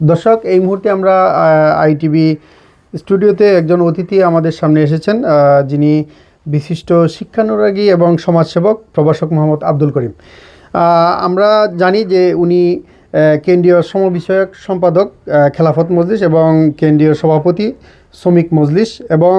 দর্শক, এই মুহূর্তে আমরা আইটিভি স্টুডিওতে একজন অতিথি আমাদের সামনে এসেছেন যিনি বিশিষ্ট শিক্ষানুরাগী এবং সমাজসেবক প্রভাষক মোহাম্মদ আব্দুল করিম। আমরা জানি যে উনি কেন্দ্রীয় শ্রম বিষয়ক সম্পাদক খেলাফত মজলিস এবং কেন্দ্রীয় সভাপতি, শ্রমিক মজলিস এবং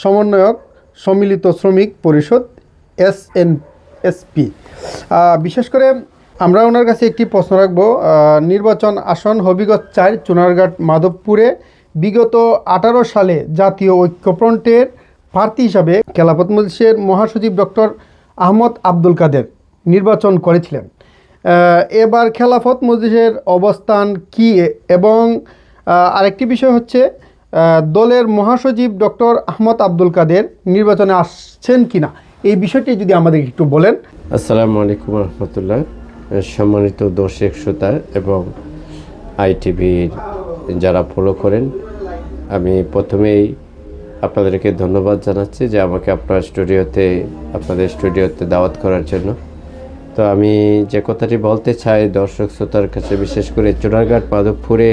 সমন্বয়ক সম্মিলিত শ্রমিক পরিষদ এস এন এসপি বিশেষ করে আমরা ওনার কাছে একটি প্রশ্ন রাখব নির্বাচন আসন হবিগঞ্জ চার, চুনারঘাট, মাধবপুরে বিগত আঠারো সালে জাতীয় ঐক্যফ্রন্টের প্রার্থী হিসাবে খেলাফত মজলিসের মহাসচিব ডক্টর আহমদ আব্দুল কাদের নির্বাচন করেছিলেন। এবার খেলাফত মজলিসের অবস্থান কি এবং আরেকটি বিষয় হচ্ছে দলের মহাসচিব ডক্টর আহমদ আব্দুল কাদের নির্বাচনে আসছেন কিনা? এই বিষয়টি যদি আমাদের একটু বলেন। আসসালামু আলাইকুম রহমতুল্লাহ। সম্মানিত দর্শক শ্রোতা এবং আইটিভির যারা ফলো করেন, আমি প্রথমেই আপনাদেরকে ধন্যবাদ জানাচ্ছি যে আমাকে আপনার স্টুডিওতে, আপনাদের স্টুডিওতে দাওয়াত করার জন্য। তো আমি যে কথাটি বলতে চাই, দর্শক শ্রোতার কাছে বিশেষ করে চুনারঘাট, মাধবপুরে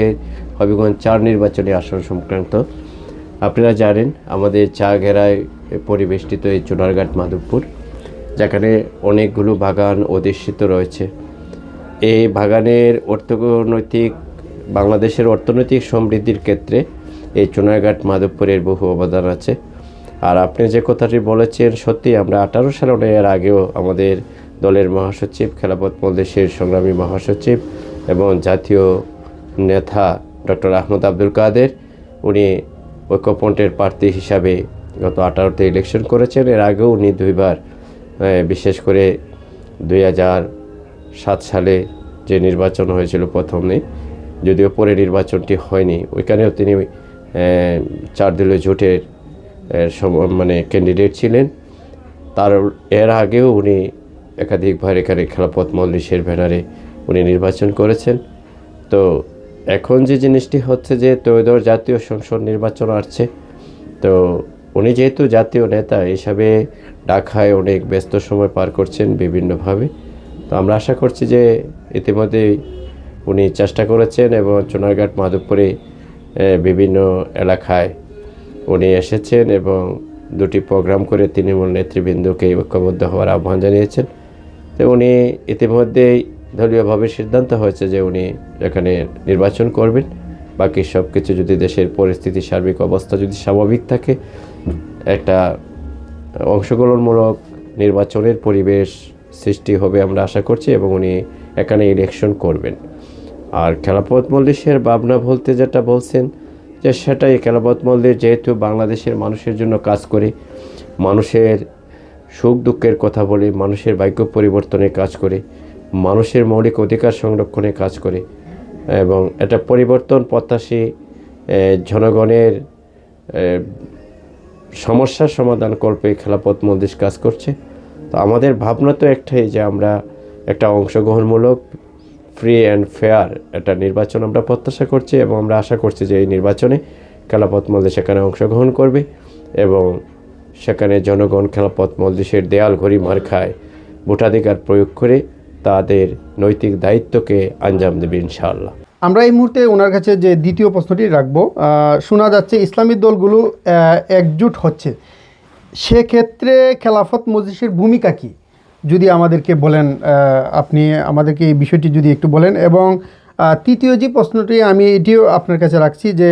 হবিগঞ্জ চার নির্বাচনী আসন সংক্রান্ত। আপনারা জানেন, আমাদের চা ঘেরায় পরিবেষ্টিত এই চুনারঘাট, মাধবপুর, যেখানে অনেকগুলো বাগান অধিষ্ঠিত রয়েছে। এই বাগানের অর্থনৈতিক, বাংলাদেশের অর্থনৈতিক সমৃদ্ধির ক্ষেত্রে এই চুনারঘাট মাধবপুরের বহু অবদান আছে। আর আপনি যে কথাটি বলেছেন, সত্যি আমরা আঠারো সালে এর আগেও আমাদের দলের মহাসচিব, খেলাপথ মলদেশের সংগ্রামী মহাসচিব এবং জাতীয় নেতা ডক্টর আহমদ আব্দুল কাদের, উনি ঐক্যপন্টের প্রার্থী হিসাবে গত আঠারোতে ইলেকশন করেছেন। এর আগেও উনি দুইবার বিশেষ করে দুই হাজার সাত সালে যে নির্বাচন হয়েছিল প্রথমে, যদিও পরে নির্বাচনটি হয়নি, ওইখানেও তিনি চার দলীয় জোটের মানে ক্যান্ডিডেট ছিলেন। তার, এর আগেও উনি একাধিকবার এখানে খেলাপথ মল্লিশের ব্যানারে উনি নির্বাচন করেছেন। তো এখন যে জিনিসটি হচ্ছে যে ত্রয়োদশ জাতীয় সংসদ নির্বাচন আসছে, তো উনি যেহেতু জাতীয় নেতা হিসাবে ঢাকায় অনেক ব্যস্ত সময় পার করছেন বিভিন্নভাবে। তো আমরা আশা করছি যে ইতিমধ্যে উনি চেষ্টা করেছেন এবং চুনারঘাট মাধবপুরে বিভিন্ন এলাকায় উনি এসেছেন এবং দুটি প্রোগ্রাম করে তৃণমূল নেতৃবৃন্দকে ঐক্যবদ্ধ হওয়ার আহ্বান জানিয়েছেন। তো উনি ইতিমধ্যেই দলীয়ভাবে সিদ্ধান্ত হয়েছে যে উনি এখানে নির্বাচন করবেন। বাকি সব কিছু যদি দেশের পরিস্থিতি, সার্বিক অবস্থা যদি স্বাভাবিক থাকে, একটা অংশগ্রহণমূলক নির্বাচনের পরিবেশ সৃষ্টি হবে আমরা আশা করছি এবং উনি এখানে ইলেকশন করবেন। আর খেলাপথ মল্লিশের ভাবনা বলতে যেটা বলছেন যে সেটাই খেলাপথ মল্লিশ যেহেতু বাংলাদেশের মানুষের জন্য কাজ করে, মানুষের সুখ দুঃখের কথা বলে, মানুষের ভাগ্য পরিবর্তনে কাজ করে, মানুষের মৌলিক অধিকার সংরক্ষণে কাজ করে এবং এটা পরিবর্তন প্রত্যাশী জনগণের সমস্যার সমাধান কল্পে খেলাপথ মন্দির কাজ করছে। তো আমাদের ভাবনা তো একটাই যে আমরা একটা অংশগ্রহণমূলক ফ্রি অ্যান্ড ফেয়ার একটা নির্বাচন আমরা প্রত্যাশা করছি এবং আমরা আশা করছি যে এই নির্বাচনে খেলাপথ মন্দির সেখানে অংশগ্রহণ করবে এবং সেখানে জনগণ খেলাপথ মজলিসের দেয়াল ঘড়ি মার খায়, ভোটাধিকার প্রয়োগ করে তাদের নৈতিক দায়িত্বকে আঞ্জাম দেবে ইনশাআল্লাহ। আমরা এই মুহূর্তে ওনার কাছে যে দ্বিতীয় প্রশ্নটি রাখব শোনা যাচ্ছে ইসলামী দলগুলো একজুট হচ্ছে। সেক্ষেত্রে খেলাফত মজলিসের ভূমিকা কি? যদি আমাদেরকে বলেন আপনি আমাদেরকে এই বিষয়টি যদি একটু বলেন। এবং তৃতীয় যে প্রশ্নটি আমি এটিও আপনার কাছে রাখছি যে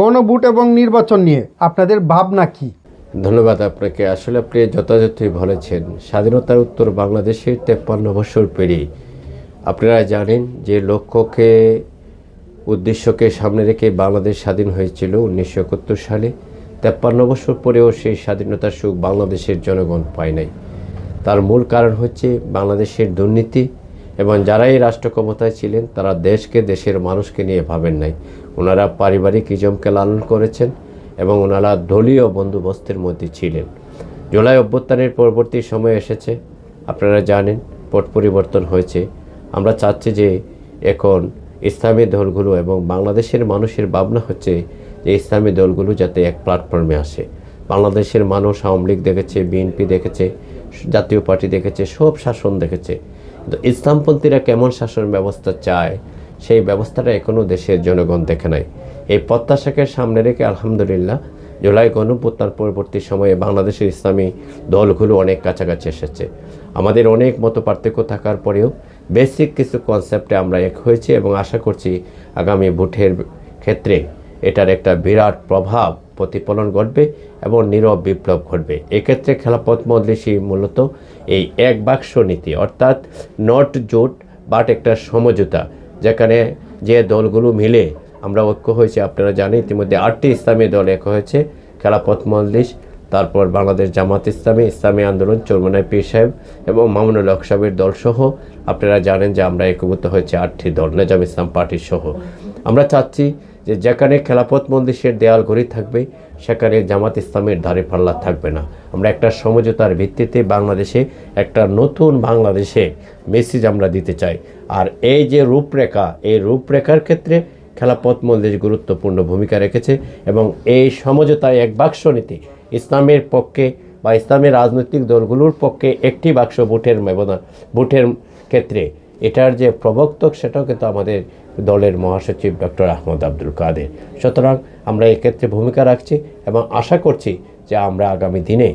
গণভোট এবং নির্বাচন নিয়ে আপনাদের ভাবনা কি? ধন্যবাদ আপনাকে। আসলে আপনি যথাযথই বলেছেন। স্বাধীনতার উত্তর বাংলাদেশের তেপ্পান্ন বছর পেরিয়ে। আপনারা জানেন যে লক্ষ্যকে, উদ্দেশ্যকে সামনে রেখে বাংলাদেশ স্বাধীন হয়েছিল উনিশশো একাত্তর সালে। তেপ্পান্ন বছর পরেও সেই স্বাধীনতার সুখ বাংলাদেশের জনগণ পায় নাই। তার মূল কারণ হচ্ছে বাংলাদেশের দুর্নীতি এবং যারা এই রাষ্ট্র ক্ষমতায় ছিলেন, তারা দেশকে, দেশের মানুষকে নিয়ে ভাবেন নাই। ওনারা পারিবারিক ইজমকে লালন করেছেন এবং ওনারা দলীয় বন্দোবস্তের মধ্যে ছিলেন। জুলাই অভ্যুত্থানের পরবর্তী সময় এসেছে। আপনারা জানেন পট পরিবর্তন হয়েছে। আমরা চাচ্ছি যে এখন ইসলামী দলগুলো এবং বাংলাদেশের মানুষের ভাবনা হচ্ছে যে ইসলামী দলগুলো যাতে এক প্ল্যাটফর্মে আসে। বাংলাদেশের মানুষ আওয়ামী লীগ দেখেছে বিএনপি দেখেছে, জাতীয় পার্টি দেখেছে, সব শাসন দেখেছে। কিন্তু ইসলামপন্থীরা কেমন শাসন ব্যবস্থা চায়, সেই ব্যবস্থাটা এখনও দেশের জনগণ দেখে নাই। এই প্রত্যাশাকে সামনে রেখে আলহামদুলিল্লাহ জুলাই গণপ্রত্যার পরবর্তী সময়ে বাংলাদেশের ইসলামী দলগুলো অনেক কাছাকাছি এসেছে। আমাদের অনেক মতো পার্থক্য থাকার পরেও বেসিক কিছু কনসেপ্টে আমরা এক হয়েছি এবং আশা করছি আগামী ভোটের ক্ষেত্রে এটার একটা বিরাট প্রভাব প্রতিফলন ঘটবে এবং নীরব বিপ্লব ঘটবে। এক্ষেত্রে খেলাপথ মজলিসি মূলত এই এক বাক্স নীতি, অর্থাৎ নট জোট বাট একটা সমঝোতা, যেখানে যে দলগুলো মিলে, আমরা ঐক্য হয়েছে, আপনারা জানেন, ইতিমধ্যে আটটি ইসলামী দল এক হয়েছে, খেলাপথ মজলিস, তারপর বাংলাদেশ জামাত ইসলামী ইসলামী আন্দোলন, চরমনাই পীর সাহেব এবং মামুনুল হক সাহেবের দল সহ আপনারা জানেন যে আমরা একভূত হয়েছে আটটি দল, নেজাম ইসলাম পার্টির সহ আমরা চাচ্ছি যে যেখানে খেলাপথ মন্দিরের দেয়াল ঘড়ি থাকবে, সেখানে জামাত ইসলামের ধারে পাল্লা থাকবে না। আমরা একটা সমঝোতার ভিত্তিতে বাংলাদেশে, একটা নতুন বাংলাদেশে মেসেজ আমরা দিতে চাই। আর এই যে রূপরেখা, এই রূপরেখার ক্ষেত্রে খেলাপথ মন্দির গুরুত্বপূর্ণ ভূমিকা রেখেছে এবং এই সমঝোতায় এক বাক্স নীতি, ইসলামের পক্ষে বা ইসলামের রাজনৈতিক দলগুলোর পক্ষে একটি বাক্স ভোটের ব্যবধান, ভোটের ক্ষেত্রে। এটার যে প্রবক্তক সেটাও কিন্তু আমাদের দলের মহাসচিব ডক্টর আহমদ আব্দুল কাদের। সুতরাং আমরা এক্ষেত্রে ভূমিকা রাখছি এবং আশা করছি যে আমরা আগামী দিনে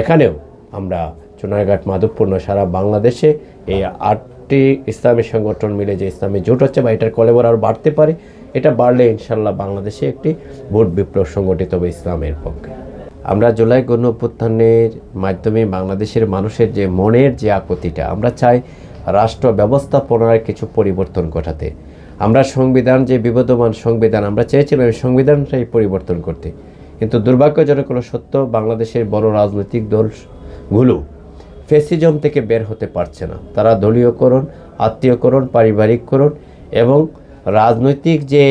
এখানেও আমরা চুনারঘাট মাধবপূর্ণ সারা বাংলাদেশে এই আটটি ইসলামী সংগঠন মিলে যে ইসলামী জোট হচ্ছে বা এটার কলেবর আরও বাড়তে পারে, এটা বাড়লে ইনশাল্লাহ বাংলাদেশে একটি ভোট বিপ্লব সংগঠিত হবে ইসলামের পক্ষে। আমরা জুলাই গণ অভ্যুত্থানের মাধ্যমে বাংলাদেশের মানুষের যে মনের যে আকুতিটা, আমরা চাই রাষ্ট্র ব্যবস্থাপনার কিছু পরিবর্তন ঘটাতে। আমরা সংবিধান যে বিবদমান সংবিধান, আমরা চেয়েছিলাম এই সংবিধানটাই পরিবর্তন করতে। কিন্তু দুর্ভাগ্যজনক হলো সত্য, বাংলাদেশের বড় রাজনৈতিক দলগুলো ফেসিজম থেকে বের হতে পারছে না। তারা দলীয়করণ, আত্মীয়করণ, পারিবারিককরণ এবং রাজনৈতিক যে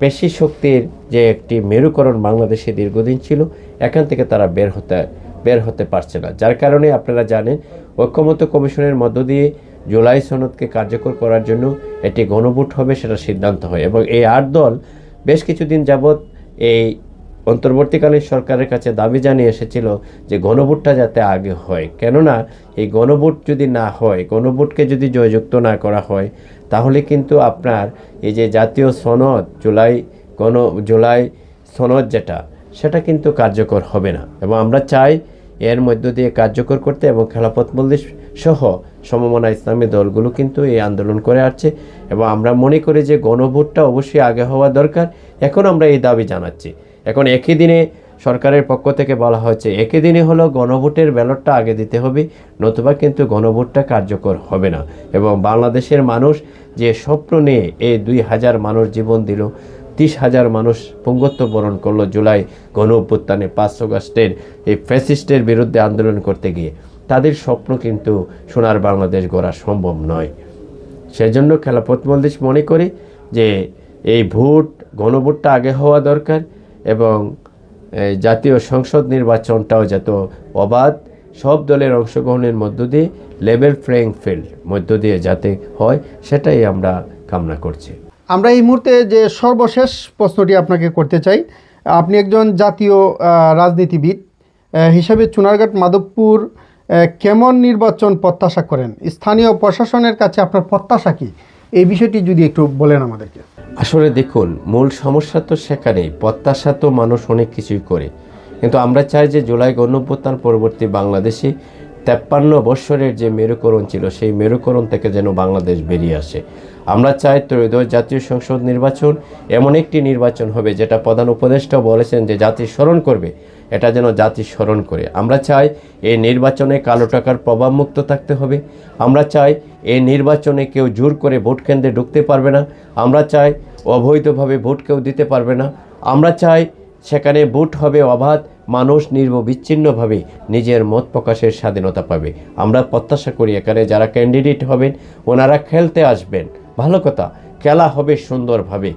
পেশি শক্তির যে একটি মেরুকরণ বাংলাদেশে দীর্ঘদিন ছিল, এখান থেকে তারা বের হতে বের হতে পারছে না। যার কারণে আপনারা জানেন ঐক্যমত কমিশনের মধ্য দিয়ে জুলাই সনদকে কার্যকর করার জন্য এটি গণভোট হবে সেটা সিদ্ধান্ত হয়। এবং এই আট দল বেশ কিছুদিন যাবৎ এই অন্তর্বর্তীকালীন সরকারের কাছে দাবি জানিয়ে এসেছিল যে গণভোটটা যাতে আগে হয়। কেননা এই গণভোট যদি না হয়, গণভোটকে যদি জয়যুক্ত না করা হয়, তাহলে কিন্তু আপনার এই যে জাতীয় সনদ, জুলাই গণ, জুলাই সনদ যেটা, সেটা কিন্তু কার্যকর হবে না। এবং আমরা চাই এর মধ্য দিয়ে কার্যকর করতে এবং খেলাপথ মল্লিশ সহ সমমনা ইসলামী দলগুলো কিন্তু এই আন্দোলন করে আসছে এবং আমরা মনে করি যে গণভোটটা অবশ্যই আগে হওয়া দরকার। এখন আমরা এই দাবি জানাচ্ছি। এখন একই দিনে সরকারের পক্ষ থেকে বলা হয়েছে, একই দিনে হলো গণভোটের ব্যালটটা আগে দিতে হবে, নতুবা কিন্তু গণভোটটা কার্যকর হবে না। এবং বাংলাদেশের মানুষ যে স্বপ্ন নিয়ে এই দুই হাজার মানুষ জীবন দিল তিরিশ হাজার মানুষ পঙ্গত্ব বরণ করল জুলাই গণ অভ্যুত্থানে পাঁচ আগস্টের এই ফ্যাসিস্টের বিরুদ্ধে আন্দোলন করতে গিয়ে। তাদের স্বপ্ন কিন্তু সোনার বাংলাদেশ গড়া সম্ভব নয়। সেজন্য খেলাপথ মন্দির মনে করি যে এই ভোট, গণভোটটা আগে হওয়া দরকার এবং জাতীয় সংসদ নির্বাচনটাও যত অবাধ, সব দলের অংশগ্রহণের মধ্য দিয়ে লেভেল প্লেয়িং ফিল্ড মধ্য দিয়ে যাতে হয়, সেটাই আমরা কামনা করছি। আমরা এই মুহূর্তে যে সর্বশেষ প্রশ্নটি আপনাকে করতে চাই, আপনি একজন জাতীয় রাজনীতিবিদ হিসাবে চুনারঘাট মাধবপুর কেমন নির্বাচন প্রত্যাশা করেন? স্থানীয় প্রশাসনের কাছে আপনার প্রত্যাশা কী? এই বিষয়টি যদি একটু বলেন আমাদেরকে। আসলে দেখুন, মূল সমস্যা তো সেখানেই, প্রত্যাশা তো মানুষ অনেক কিছুই করে। কিন্তু আমরা চাই যে জুলাই গণঅভ্যুত্থান পরবর্তী বাংলাদেশে তেপ্পান্ন বৎসরের যে মেরুকরণ ছিল, সেই মেরুকরণ থেকে যেন বাংলাদেশ বেরিয়ে আসে। আমরা চাই ত্রয়োদশ জাতীয় সংসদ নির্বাচন এমন একটি নির্বাচন হবে যেটা প্রধান উপদেষ্টাও বলেছেন যে জাতি স্মরণ করবে, এটা যেন জাতি স্মরণ করে। আমরা চাই এই নির্বাচনে কালো টাকার প্রভাবমুক্ত থাকতে হবে। আমরা চাই এই নির্বাচনে কেউ জোর করে ভোট কেন্দ্রে ঢুকতে পারবে না। আমরা চাই অবৈধভাবে ভোট কেউ দিতে পারবে না। আমরা চাই সেখানে ভোট হবে অবাধ, মানুষ নির্ববিচ্ছিন্নভাবে নিজের মত প্রকাশের স্বাধীনতা পাবে। আমরা প্রত্যাশা করি এখানে যারা ক্যান্ডিডেট হবেন, ওনারা খেলতে আসবেন। ভালো কথা, খেলা হবে সুন্দরভাবে।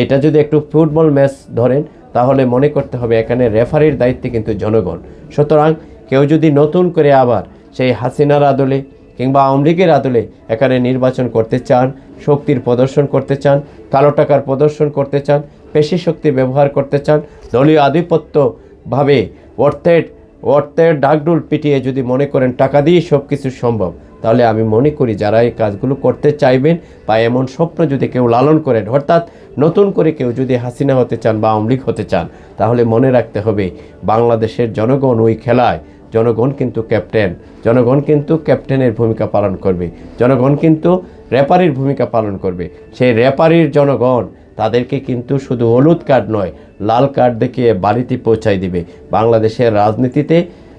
এটা যদি একটু ফুটবল ম্যাচ ধরেন, তাহলে মনে করতে হবে এখানে রেফারির দায়িত্বে কিন্তু জনগণ। সুতরাং কেউ যদি নতুন করে আবার সেই হাসিনার আদলে কিংবা আওয়ামী লীগের আদলে এখানে নির্বাচন করতে চান, শক্তির প্রদর্শন করতে চান, কালো টাকার প্রদর্শন করতে চান, পেশি শক্তি ব্যবহার করতে চান, দলীয় আধিপত্যভাবে অর্থের অর্থের ডাকডুল পিটিয়ে যদি মনে করেন টাকা দিয়ে সব কিছু সম্ভব তাহলে আমি মনে করি যারা এই কাজগুলো করতে চাইবেন বা এমন স্বপ্ন যদি কেউ লালন করেন, অর্থাৎ নতুন করে কেউ যদি হাসিনা হতে চান বা আওয়ামী হতে চান, তাহলে মনে রাখতে হবে বাংলাদেশের জনগণ ওই খেলায়, জনগণ কিন্তু ক্যাপ্টেন, জনগণ কিন্তু ক্যাপ্টেনের ভূমিকা পালন করবে, জনগণ কিন্তু রেপারির ভূমিকা পালন করবে। সেই রেপারির জনগণ তাদেরকে কিন্তু শুধু হলুদ কার্ড নয়, লাল কার্ড দেখিয়ে বাড়িতে পৌঁছাই দিবে। বাংলাদেশের রাজনীতিতে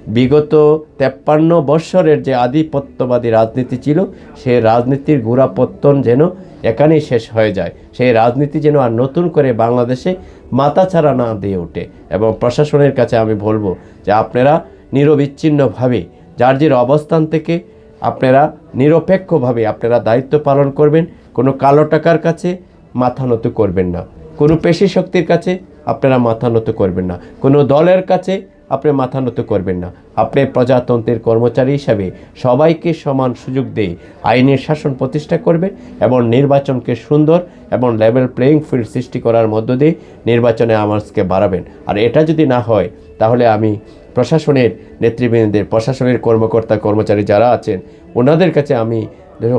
বিগত তেপ্পান্ন বৎসরের যে আধিপত্যবাদী রাজনীতি ছিল, সেই রাজনীতির গোড়াপত্তন যেন এখানেই শেষ হয়ে যায়। সেই রাজনীতি যেন আর নতুন করে বাংলাদেশে মাথাছাড়া না দিয়ে ওঠে। এবং প্রশাসনের কাছে আমি বলব যে আপনারা নিরবিচ্ছিন্নভাবে, যার যার অবস্থান থেকে আপনারা নিরপেক্ষভাবে আপনারা দায়িত্ব পালন করবেন, কোনো কালো টাকার কাছে মাথা নত করবেন না। কোনো পেশি শক্তির কাছে আপনারা মাথা নত করবেন না। কোনো দলের কাছে আপনি মাথা নত করবেন না। আপনি প্রজাতন্ত্রের কর্মচারী হিসাবে সবাইকে সমান সুযোগ দিয়ে আইনের শাসন প্রতিষ্ঠা করবে এবং নির্বাচনকে সুন্দর এবং লেভেল প্লেয়িং ফিল্ড সৃষ্টি করার মধ্য দিয়ে নির্বাচনে আমাজকে বাড়াবেন। আর এটা যদি না হয়, তাহলে আমি প্রশাসনের নেতৃবৃন্দের, প্রশাসনের কর্মকর্তা কর্মচারী যারা আছেন, ওনাদের কাছে আমি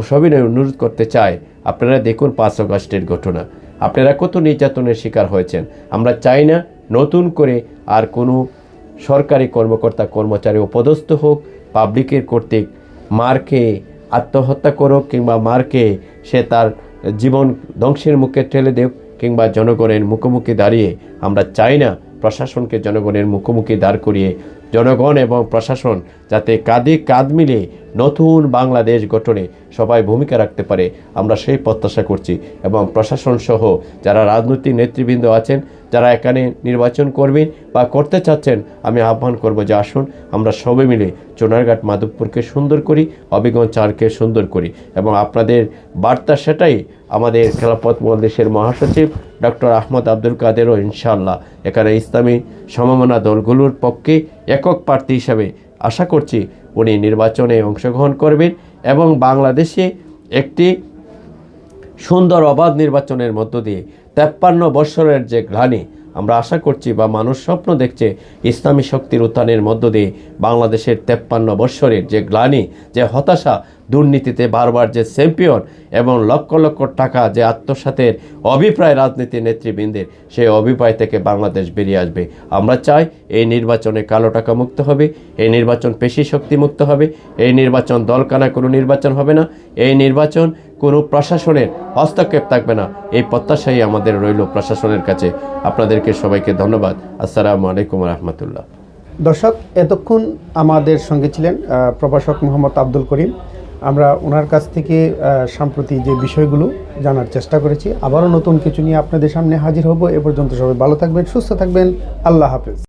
সবিনয় অনুরোধ করতে চাই, আপনারা দেখুন পাঁচ আগস্টের ঘটনা। আপনারা কত নির্যাতনের শিকার হয়েছেন। আমরা চাই না নতুন করে আর কোনো সরকারি কর্মকর্তা কর্মচারী অপদস্থ হোক, পাবলিকের কর্তৃক মারকে আত্মহত্যা করুক কিংবা মারকে সে তার জীবন ধ্বংসের মুখে ঠেলে দেব কিংবা জনগণের মুখোমুখি দাঁড়িয়ে, আমরা চাই না প্রশাসনকে জনগণের মুখোমুখি দাঁড় করিয়ে জনগণ এবং প্রশাসন যাতে কাঁধে কাঁধ মিলে নতুন বাংলাদেশ গঠনে সবাই ভূমিকা রাখতে পারে, আমরা সেই প্রত্যাশা করছি। এবং প্রশাসন সহ যারা রাজনৈতিক নেতৃবৃন্দ আছেন, যারা এখানে নির্বাচন করবেন বা করতে চাচ্ছেন, আমি আহ্বান করব যে আসুন, আমরা সবাই মিলে চোনারঘাট মাধবপুরকে সুন্দর করি অবিগঞ্জ চারকে সুন্দর করি। এবং আপনাদের বার্তা সেটাই আমাদের খেলাপথ মহাদেশের মহাসচিব ডক্টর আহমদ আব্দুল কাদেরও ইনশাল্লাহ এখানে ইসলামী সমমনা দলগুলোর পক্ষে একক প্রার্থী হিসাবে আশা করছি উনি নির্বাচনে অংশগ্রহণ করবেন এবং বাংলাদেশে একটি সুন্দর অবাধ নির্বাচনের মধ্য দিয়ে তেপ্পান্ন বৎসরের যে গ্লানি আমরা আশা করছি বা মানুষ স্বপ্ন দেখছে ইসলামী শক্তির উত্থানের মধ্য দিয়ে বাংলাদেশের তেপ্পান্ন বৎসরের যে গ্লানি, যে হতাশা, দুর্নীতিতে বারবার যে চ্যাম্পিয়ন এবং লক্ষ লক্ষ টাকা যে আত্মসাতের অভিপ্রায় রাজনীতি নেতৃবৃন্দের, সেই অভিপ্রায় থেকে বাংলাদেশ বেরিয়ে আসবে। আমরা চাই এই নির্বাচনে কালো টাকা মুক্ত হবে, এই নির্বাচন পেশি শক্তি মুক্ত হবে, এই নির্বাচন দলকানা কোনো নির্বাচন হবে না, এই নির্বাচন কোনো প্রশাসনের হস্তক্ষেপ থাকবে না। এই প্রত্যাশাই আমাদের রইল প্রশাসনের কাছে। আপনাদেরকে সবাইকে ধন্যবাদ। আসসালামু আলাইকুম রহমতুল্লাহ। দর্শক, এতক্ষণ আমাদের সঙ্গে ছিলেন প্রভাষক মোহাম্মদ আব্দুল করিম। আমরা ওনার কাছ থেকে সাম্প্রতি যে বিষয়গুলো জানার চেষ্টা করেছি, আবারও নতুন কিছু নিয়ে আপনাদের সামনে হাজির হব। এ পর্যন্ত সবাই ভালো থাকবেন, সুস্থ থাকবেন। আল্লাহ হাফেজ।